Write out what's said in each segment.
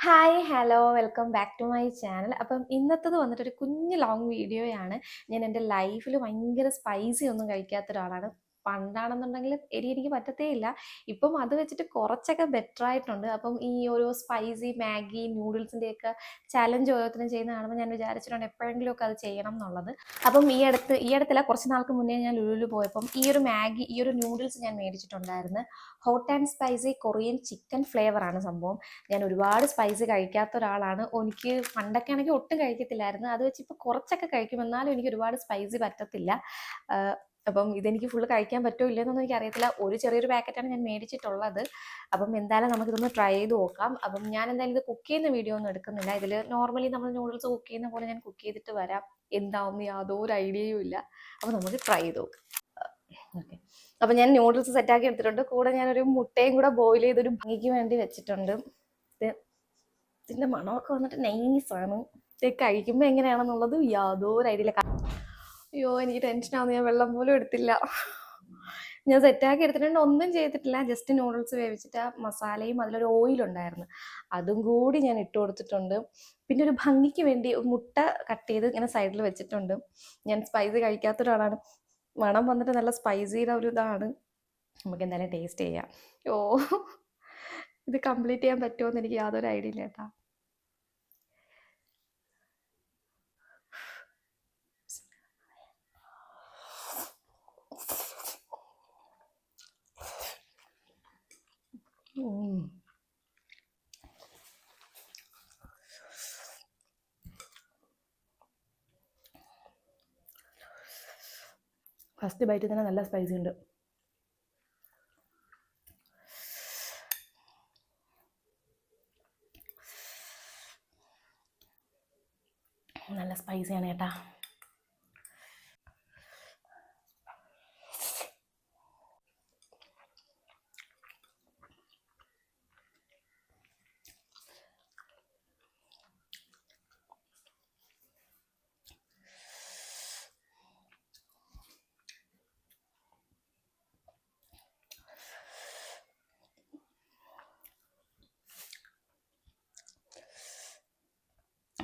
Hi hello welcome back to my channel അപ്പം ഇന്നത്തത് വന്നിട്ട് ഒരു കുഞ്ഞു ലോങ് വീഡിയോയാണ് ഞാൻ എന്റെ ലൈഫിൽ ഭയങ്കര സ്പൈസി ഒന്നും കഴിക്കാത്ത ഒരാളാണ് പണ്ടാണെന്നുണ്ടെങ്കിൽ എരി എനിക്ക് പറ്റത്തേ ഇല്ല ഇപ്പം അത് വെച്ചിട്ട് കുറച്ചൊക്കെ ബെറ്റർ ആയിട്ടുണ്ട്. അപ്പം ഈ ഓരോ സ്പൈസി മാഗി നൂഡിൽസിന്റെയൊക്കെ ചലഞ്ച് ഓരോരുത്തരും ചെയ്യുന്ന കാണുമ്പോൾ ഞാൻ വിചാരിച്ചിട്ടുണ്ട് എപ്പോഴെങ്കിലും ഒക്കെ അത് ചെയ്യണം എന്നുള്ളത്. അപ്പം ഈ അടുത്ത് ഈ അടുത്തല്ല കുറച്ച് നാൾക്ക് മുന്നേ ഞാൻ ലുലുലു പോയപ്പം ഈ ഒരു മാഗി ഈ ഒരു നൂഡിൽസ് ഞാൻ മേടിച്ചിട്ടുണ്ടായിരുന്നു. Hot and spicy Korean chicken flavour ആണ് സംഭവം. ഞാൻ ഒരുപാട് സ്പൈസി കഴിക്കാത്ത ഒരാളാണ്. എനിക്ക് പണ്ടൊക്കെ ആണെങ്കിൽ ഒട്ടും കഴിക്കത്തില്ലായിരുന്നു. അത് വെച്ച് ഇപ്പോൾ കുറച്ചൊക്കെ കഴിക്കും. എന്നാലും എനിക്ക് ഒരുപാട് സ്പൈസി പറ്റത്തില്ല. അപ്പം ഇതെനിക്ക് ഫുള്ള് കഴിക്കാൻ പറ്റുമോ ഇല്ലെന്നൊന്നും എനിക്ക് അറിയത്തില്ല ഒരു ചെറിയൊരു പാക്കറ്റാണ് ഞാൻ മേടിച്ചിട്ടുള്ളത്. അപ്പം എന്തായാലും നമുക്കിതൊന്ന് ട്രൈ ചെയ്ത് നോക്കാം. അപ്പം ഞാൻ എന്തായാലും ഇത് കുക്ക് ചെയ്യുന്ന വീഡിയോ ഒന്നും എടുക്കുന്നില്ല. ഇതിൽ നോർമലി നമ്മൾ നൂഡിൽസ് കുക്ക് ചെയ്യുന്ന പോലെ ഞാൻ കുക്ക് ചെയ്തിട്ട് വരാം. എന്താവുമെന്ന് യാതൊരു ഐഡിയയും ഇല്ല. അപ്പം നമുക്ക് ട്രൈ ചെയ്ത് നോക്കാം. ഓക്കെ അപ്പം ഞാൻ നൂഡിൽസ് സെറ്റാക്കി എടുത്തിട്ടുണ്ട്. കൂടെ ഞാനൊരു മുട്ടയും കൂടെ ബോയിൽ ചെയ്തൊരു ഭംഗിക്ക് വേണ്ടി വെച്ചിട്ടുണ്ട്. ഇത് ഇതിന്റെ മണമൊക്കെ വന്നിട്ട് നൈസാണ് ഇത് കഴിക്കുമ്പോൾ എങ്ങനെയാണെന്നുള്ളത് യാതൊരു ഐഡിയ അയ്യോ എനിക്ക് ടെൻഷനാവുന്നു ഞാൻ വെള്ളം പോലും എടുത്തില്ല. ഞാൻ സെറ്റാക്കി എടുത്തിട്ടുണ്ട്. ഒന്നും ചെയ്തിട്ടില്ല. ജസ്റ്റ് നൂഡിൽസ് വേവിച്ചിട്ട് ആ മസാലയും അതിലൊരു ഓയിൽ ഉണ്ടായിരുന്നു. അതും കൂടി ഞാൻ ഇട്ട് കൊടുത്തിട്ടുണ്ട്. പിന്നെ ഒരു ഭംഗിക്ക് വേണ്ടി മുട്ട കട്ട് ചെയ്ത് ഇങ്ങനെ സൈഡിൽ വെച്ചിട്ടുണ്ട്. ഞാൻ സ്പൈസി കഴിക്കാത്ത ഒരാളാണ്. മണം വന്നിട്ട് നല്ല സ്പൈസിയുടെ ഒരു ഇതാണ്. നമുക്ക് എന്തായാലും ടേസ്റ്റ് ചെയ്യാം. ഓ ഇത് കംപ്ലീറ്റ് ചെയ്യാൻ പറ്റുമോ എന്ന് എനിക്ക് യാതൊരു ഐഡിയ ഇല്ല കേട്ടാ. ഫസ്റ്റ് ബൈറ്റിൽ തന്നെ നല്ല സ്പൈസി ഉണ്ട്. നല്ല സ്പൈസിയാണ് കേട്ടാ.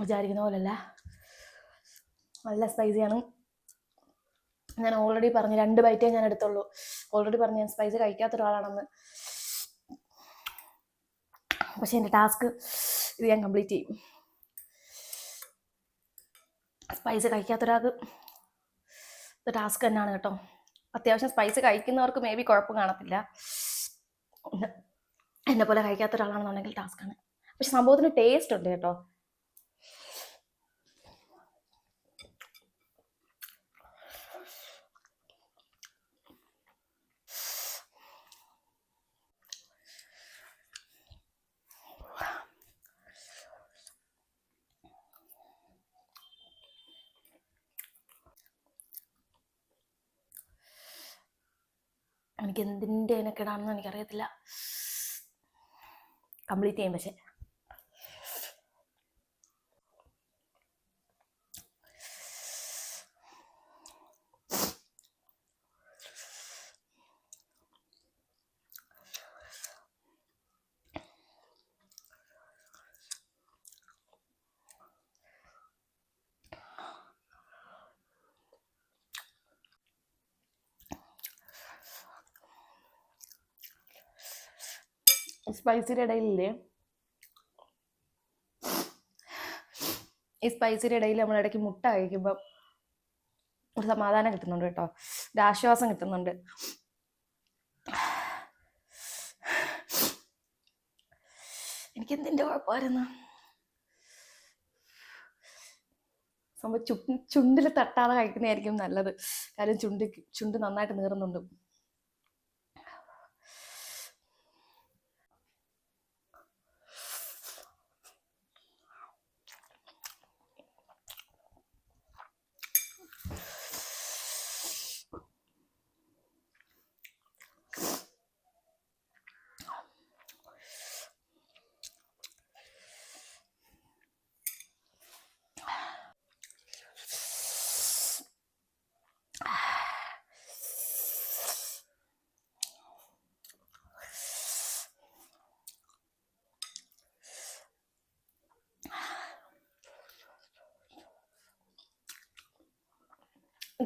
വിചാരിക്കുന്ന പോലല്ല നല്ല സ്പൈസിയാണ് ഞാൻ ഓൾറെഡി പറഞ്ഞു രണ്ട് ബൈറ്റേ ഞാൻ എടുത്തുള്ളൂ. ഓൾറെഡി പറഞ്ഞു ഞാൻ സ്പൈസ് കഴിക്കാത്ത ഒരാളാണെന്ന്. പക്ഷെ എന്റെ ടാസ്ക് ഇത് ഞാൻ കംപ്ലീറ്റ് ചെയ്യും. സ്പൈസ് കഴിക്കാത്ത ഒരാൾക്ക് ഇത് ടാസ്ക് തന്നെയാണ് കേട്ടോ. അത്യാവശ്യം സ്പൈസ് കഴിക്കുന്നവർക്ക് മേ ബി കുഴപ്പം കാണത്തില്ല. എന്നെ പോലെ കഴിക്കാത്ത ഒരാളാണെന്നുണ്ടെങ്കിൽ ടാസ്ക്കാണ് പക്ഷെ സംഭവത്തിന് ടേസ്റ്റ് ഉണ്ട് കേട്ടോ. എനിക്ക് എന്തിന്റെ അതിനൊക്കെടാണെന്ന് എനിക്കറിയത്തില്ല. കംപ്ലീറ്റ് ചെയ്യും പക്ഷെ. സ്പൈസിയുടെ ഇടയിലില്ലേ? ഈ സ്പൈസിയുടെ ഇടയിൽ നമ്മൾ ഇടയ്ക്ക് മുട്ട കഴിക്കുമ്പോൾ ഒരു സമാധാനം കിട്ടുന്നുണ്ട് കേട്ടോ. ഒരു ആശ്വാസം കിട്ടുന്നുണ്ട്. എനിക്ക് എന്തിന്റെ കുഴപ്പമായിരുന്നു? സംഭവം ചുണ്ടിൽ തട്ടാതെ കഴിക്കുന്നതായിരിക്കും നല്ലത്. കാര്യം ചുണ്ട് ചുണ്ട് നന്നായിട്ട് നീറുന്നുണ്ട്.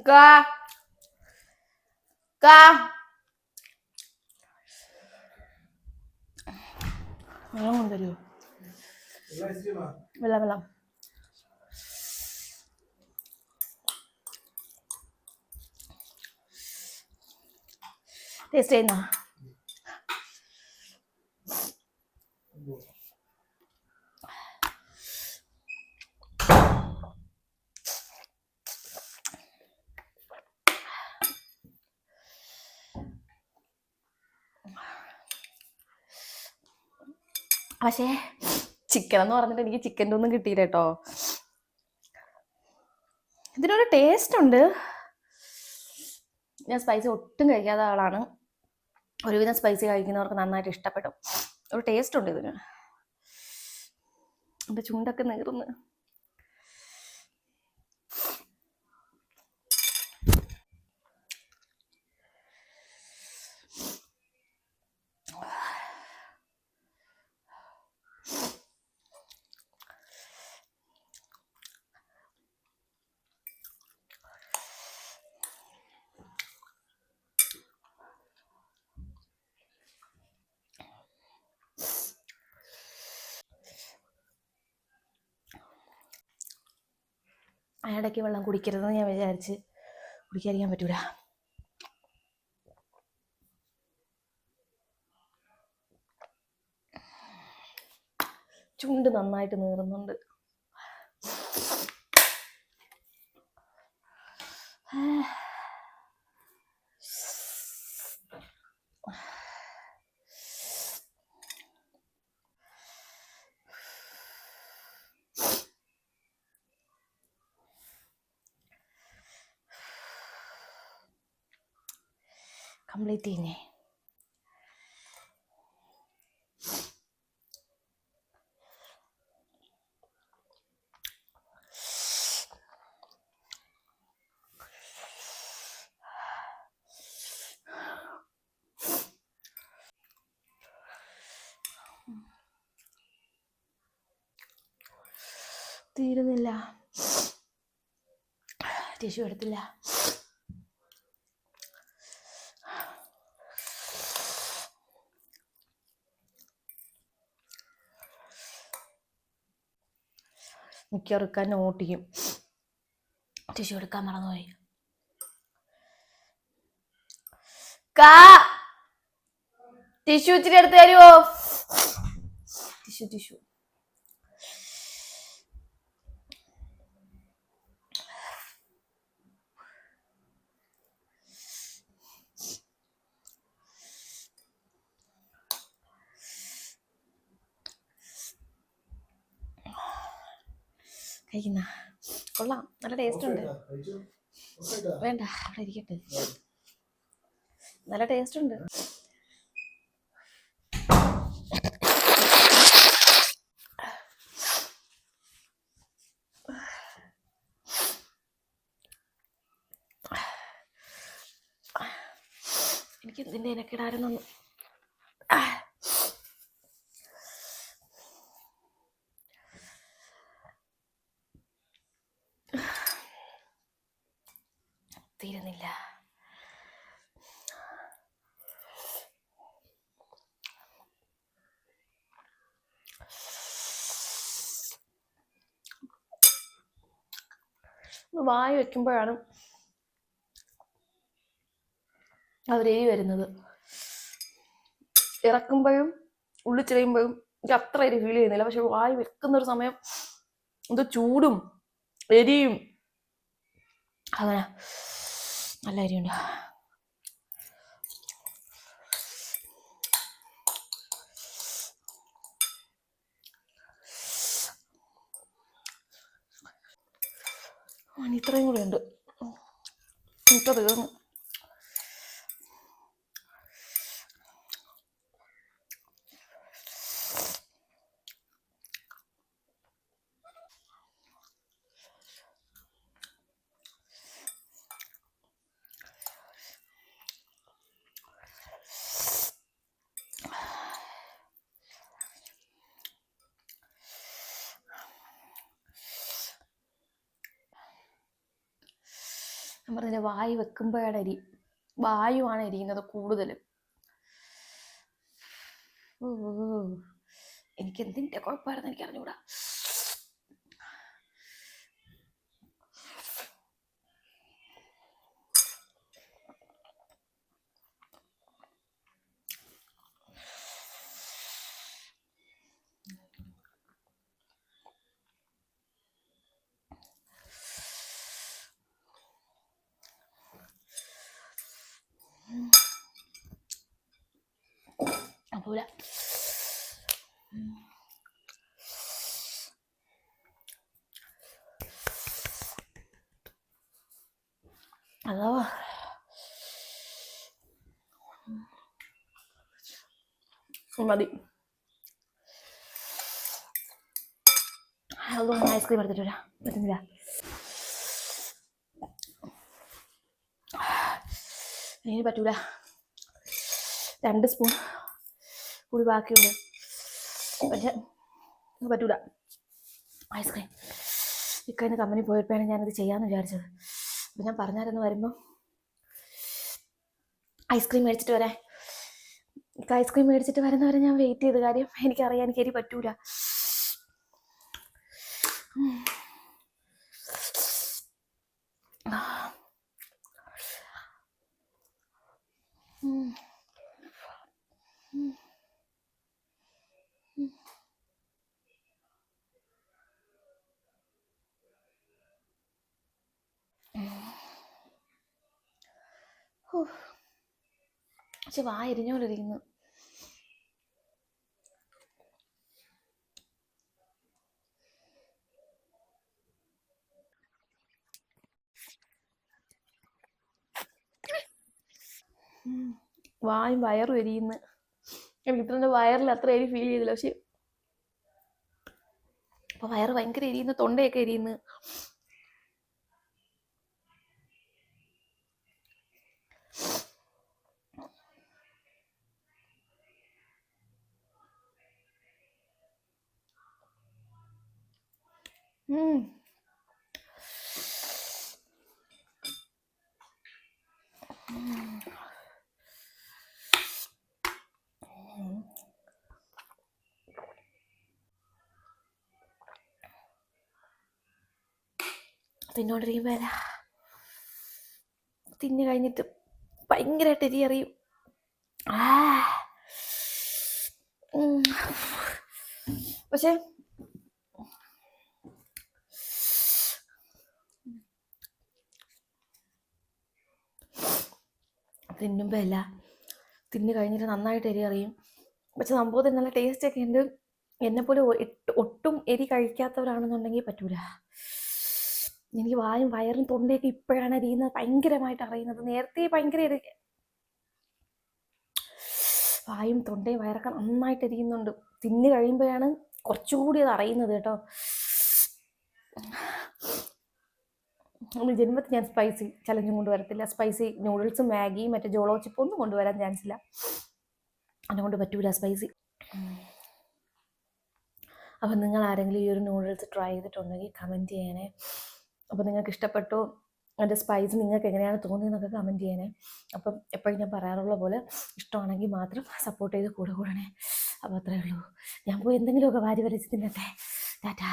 കാ കാ വെള്ളം കൊണ്ടുവരുമോ വെള്ളം വെള്ളം. ടേസ്റ്റ് ചെയ്യുന്ന? പക്ഷേ ചിക്കൻ എന്ന് പറഞ്ഞിട്ട് എനിക്ക് ചിക്കന്റെ ഒന്നും കിട്ടിയില്ല കേട്ടോ. ഇതിനൊരു ടേസ്റ്റ് ഉണ്ട്. ഞാൻ സ്പൈസി ഒട്ടും കഴിക്കാത്ത ആളാണ്. ഒരുവിധം സ്പൈസി കഴിക്കുന്നവർക്ക് നന്നായിട്ട് ഇഷ്ടപ്പെടും. ഒരു ടേസ്റ്റ് ഉണ്ട് ഇതിന്. എന്റെ ചുണ്ടൊക്കെ നീറുന്നു. ഇടയ്ക്ക് വെള്ളം കുടിക്കരുതെന്ന് ഞാൻ വിചാരിച്ച് കുടിക്കാതിരിക്കാൻ പറ്റൂല. ചുണ്ട് നന്നായിട്ട് നീറുന്നുണ്ട്. കംപ്ലീറ്റ് ചെയ്യുന്നേ. തീരുന്നില്ല. ടിഷ്യൂ എടുത്തില്ല. മിക്കവാറും നോട്ട് ചെയ്യും. ടിഷ്യൂ എടുക്കാൻ മറന്നുപോയി. കാ! ടിഷ്യൂ ഇച്ചിരി എടുത്ത് തരുമോ ടിഷ്യൂ ടിഷ്യൂ കഴിക്കുന്ന കൊള്ളാം. നല്ല ടേസ്റ്റ് ഉണ്ട്. വേണ്ട അവിടെ ഇരിക്കട്ടെ. നല്ല ടേസ്റ്റ് ഉണ്ട്. എനിക്ക് ഇതിന്റെ ഇനക്കിടാരെന്നു തീരുന്നില്ല. വായ വയ്ക്കുമ്പോഴാണ് അവരെരി വരുന്നത്. ഇറക്കുമ്പോഴും ഉള്ളിച്ചിടയുമ്പോഴും എനിക്ക് അത്ര എരി ഫീൽ ചെയ്യുന്നില്ല. പക്ഷെ വായി വെക്കുന്ന ഒരു സമയം എന്തോ ചൂടും എരിയും. അങ്ങനെ. നല്ല അരിയുണ്ട്. ഇത്രയും കൂടെ ഉണ്ട്. ഇത്ര തീർന്നു. ഞാൻ പറഞ്ഞ വായു വെക്കുമ്പോഴാണ് എരി വായുവാണ് എരിയുന്നത് കൂടുതലും. എനിക്ക് എന്തിന്റെ കുഴപ്പമായിരുന്നു എനിക്ക് അറിഞ്ഞൂടാ പോല അതോ മതി അതുകൊണ്ട് ഐസ്ക്രീം എടുത്തിട്ട് വരാം പറ്റുന്നില്ല ഇനി പറ്റൂല രണ്ട് സ്പൂൺ കൂടി ബാക്കിയുണ്ട്. പക്ഷെ പറ്റൂല. ഐസ്ക്രീം ഇക്കഴിഞ്ഞ കമ്പനി പോയപ്പോഴാണ് ഞാനത് ചെയ്യാമെന്ന് വിചാരിച്ചത്. അപ്പം ഞാൻ പറഞ്ഞായിരുന്നു വരുമ്പോൾ ഐസ്ക്രീം മേടിച്ചിട്ട് വരാൻ. ഇക്ക ഐസ്ക്രീം മേടിച്ചിട്ട് വരുന്നവരെ ഞാൻ വെയിറ്റ് ചെയ്ത്. കാര്യം എനിക്കറിയാൻ എനിക്ക് എരി പറ്റൂല. ഉം. പക്ഷെ വായരിഞ്ഞോണ്ടിരിക്കുന്നു. വായും വയറും എരിയുന്നു. വീട്ടിലെ വയറിൽ അത്ര എരി ഫീൽ ചെയ്തില്ല. പക്ഷെ അപ്പൊ വയറ് ഭയങ്കര എരിയുന്നു തൊണ്ടയൊക്കെ എരിയുന്നു. ഉം. തിന്നോണ്ടിരിക്കുമ്പോ അല്ല തിന്നു കഴിഞ്ഞിട്ട് ഭയങ്കരമായിട്ട് എരി അറിയും. പക്ഷെ തിന്നുമ്പോ അല്ല തിന്നു കഴിഞ്ഞിട്ട് നന്നായിട്ട് എരി അറിയും പക്ഷെ സംഭവത്തിൽ നല്ല ടേസ്റ്റ് ഒക്കെ ഉണ്ട്. എന്നെപ്പോലെ ഒട്ടും എരി കഴിക്കാത്തവരാണെന്നുണ്ടെങ്കിൽ പറ്റൂല. എനിക്ക് വായും വയറും തൊണ്ടയൊക്കെ ഇപ്പോഴാണ് എരിയുന്നത്. ഭയങ്കരമായിട്ട് അറിയുന്നത് നേരത്തെ ഭയങ്കര എരി വായും തൊണ്ടയും വയറൊക്കെ നന്നായിട്ട് എരിയുന്നുണ്ട്. തിന്നു കഴിയുമ്പോഴാണ് കുറച്ചുകൂടി അത് അറിയുന്നത് കേട്ടോ. നമ്മൾ ജന്മത്തിൽ ഞാൻ സ്പൈസി ചലഞ്ചും കൊണ്ടുവരത്തില്ല. സ്പൈസി നൂഡിൽസും മാഗിയും മറ്റേ ജോളോ ചിപ്പ് ഒന്നും കൊണ്ടുവരാൻ ചാൻസ് ഇല്ല. അതുകൊണ്ട് പറ്റൂല സ്പൈസി അപ്പം നിങ്ങൾ ആരെങ്കിലും ഈ ഒരു നൂഡിൽസ് ട്രൈ ചെയ്തിട്ടുണ്ടെങ്കിൽ കമന്റ് ചെയ്യണേ. അപ്പോൾ നിങ്ങൾക്ക് ഇഷ്ടപ്പെട്ടു അതിന്റെ സ്പൈസ് നിങ്ങൾക്ക് എങ്ങനെയാണ് തോന്നിയെന്നൊക്കെ കമന്റ് ചെയ്യണേ. അപ്പം എപ്പോഴും ഞാൻ പറയാറുള്ള പോലെ ഇഷ്ടമാണെങ്കിൽ മാത്രം സപ്പോർട്ട് ചെയ്ത് കൂടെ കൂടണേ. അപ്പോൾ അത്രേ ഉള്ളൂ. ഞാൻ പോയി എന്തെങ്കിലുമൊക്കെ വാരി വരച്ച് തിന്നട്ടെ ടാറ്റാ.